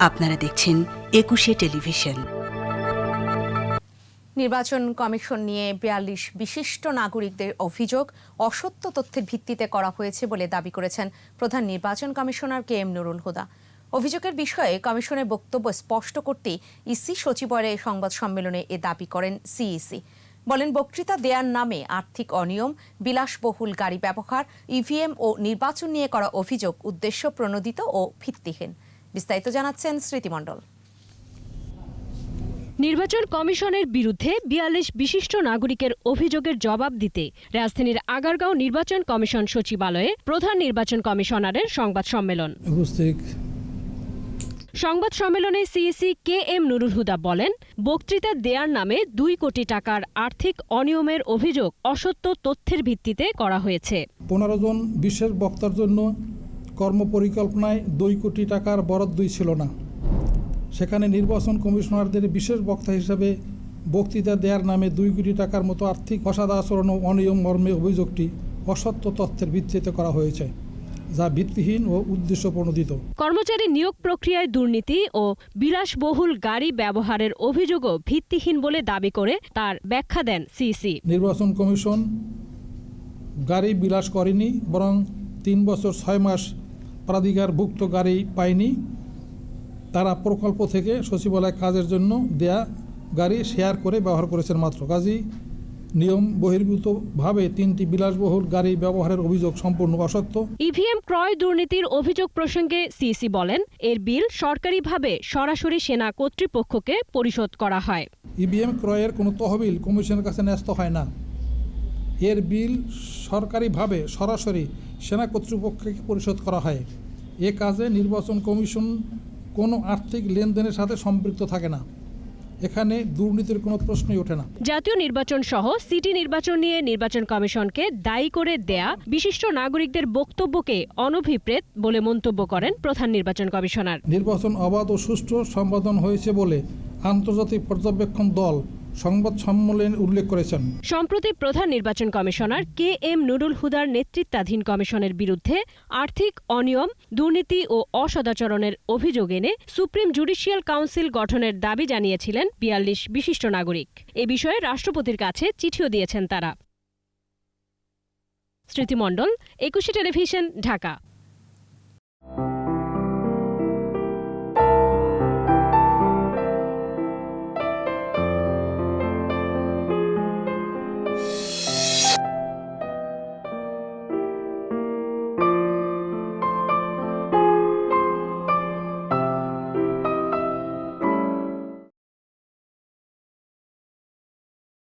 আপনারা দেখছেন একুশে টেলিভিশন। নির্বাচন কমিশন নিয়ে বিয়াল্লিশ বিশিষ্ট নাগরিকদের অভিযোগ অসত্য তথ্যের ভিত্তিতে করা হয়েছে বলে দাবি করেছেন প্রধান নির্বাচন commissioner K M Nurul Huda. অভিযোগের বিষয়ে কমিশনের বক্তব্য স্পষ্ট করতে ইসি সচিবালয়ে সংবাদ সম্মেলনে এ দাবি করেন সিইসি। বলেন, বক্তৃতা দেওয়ার নামে আর্থিক অনিয়ম, বিলাসবহুল গাড়ি ব্যবহার, ইভিএম ও নির্বাচন নিয়ে করা অভিযোগ উদ্দেশ্য প্রণোদিত ও ভিত্তিহীন। বিস্তারিত জানাচ্ছেন স্মৃতিমণ্ডল। নির্বাচন কমিশনের বিরুদ্ধে বিয়াল্লিশ বিশিষ্ট নাগরিকের অভিযোগের জবাব দিতে রাজধানীর আগারগাঁও নির্বাচন কমিশন সচিবালয়ে প্রধান নির্বাচন কমিশনারের সংবাদ সম্মেলন। সংবাদ সম্মেলনে CEC K M Nurul Huda বলেন বক্তৃতা দেয়ার নামে দুই কোটি টাকার আর্থিক অনিয়মের অভিযোগ অসত্য তথ্যের ভিত্তিতে করা হয়েছে। পনেরো জন বিশেষ বক্তার জন্য কর্মপরিকল্পনায় দুই কোটি টাকার বরাদ্দই ছিল না। সেখানে নির্বাচন কমিশনারদের বিশেষ বক্তা হিসেবে বক্তৃতা দেওয়ার নামে দুই কোটি টাকার মতো আর্থিক অসাদাচরণ ও অনিয়ম মর্মে অভিযোগটি অসত্য তথ্যের ভিত্তিতে করা হয়েছে যা ভিত্তিহীন ও উদ্দেশ্য প্রণোদিত কর্মচারী নিয়োগ প্রক্রিয়ায় দুর্নীতি ও বিলাসবহুল গাড়ি ব্যবহারের অভিযোগও ভিত্তিহীন বলে দাবি করে তার ব্যাখ্যা দেন সিইসি নির্বাচন কমিশন গাড়ি বিলাস করেনি বরং তিন বছর ছয় মাস প্রাধিকারভুক্ত গাড়ি পায়নি। তারা প্রকল্প থেকে সচিবালয় কাজের জন্য দেয়া গাড়ি শেয়ার করে ব্যবহার করেছেন মাত্র। কাজী নিয়ম বহির্ভূতভাবে তিনটি বিলাসবহুল গাড়ি ব্যবহারের অভিযোগ সম্পূর্ণ অসত্য। ইভিএম ক্রয় দুর্নীতির অভিযোগ প্রসঙ্গে সিসি বলেন এর বিল সরকারিভাবে সরাসরি সেনা কর্তৃপক্ষকে পরিশোধ করা হয়। ইভিএম ক্রয়ের কোনো তহবিল কমিশনের কাছে ন্যস্ত হয় না। এর বিল সরকারিভাবে সরাসরি সেনা কর্তৃপক্ষকে পরিশোধ করা হয়। এ কাজে নির্বাচন কমিশন কোনো আর্থিক লেনদেনের সাথে সম্পৃক্ত থাকে না। এখানে দুর্নীতির কোনো প্রশ্নই ওঠে না। জাতীয় নির্বাচন সহ সিটি নির্বাচন নিয়ে নির্বাচন কমিশনকে দায়ী করে দেয়া বিশিষ্ট নাগরিকদের বক্তব্যকে অনভিপ্রেত বলে মন্তব্য করেন প্রধান নির্বাচন কমিশনার। নির্বাচন অবাধ ও সুষ্ঠু সম্পাদন হয়েছে বলে আন্তর্জাতিক পর্যবেক্ষণ দল সংবাদ সম্মেলনে উল্লেখ করেছেন। সম্প্রতি প্রধান নির্বাচন কমিশনার কে এম নুরুল হুদার নেতৃত্বাধীন কমিশনের বিরুদ্ধে আর্থিক অনিয়ম, দুর্নীতি ও অসদাচরণের অভিযোগ এনে সুপ্রিম জুডিশিয়াল কাউন্সিল গঠনের দাবি জানিয়েছিলেন বিয়াল্লিশ বিশিষ্ট নাগরিক। এ বিষয়ে রাষ্ট্রপতির কাছে চিঠিও দিয়েছেন তারা। স্মৃতিমণ্ডল, একুশে টেলিভিশন, ঢাকা।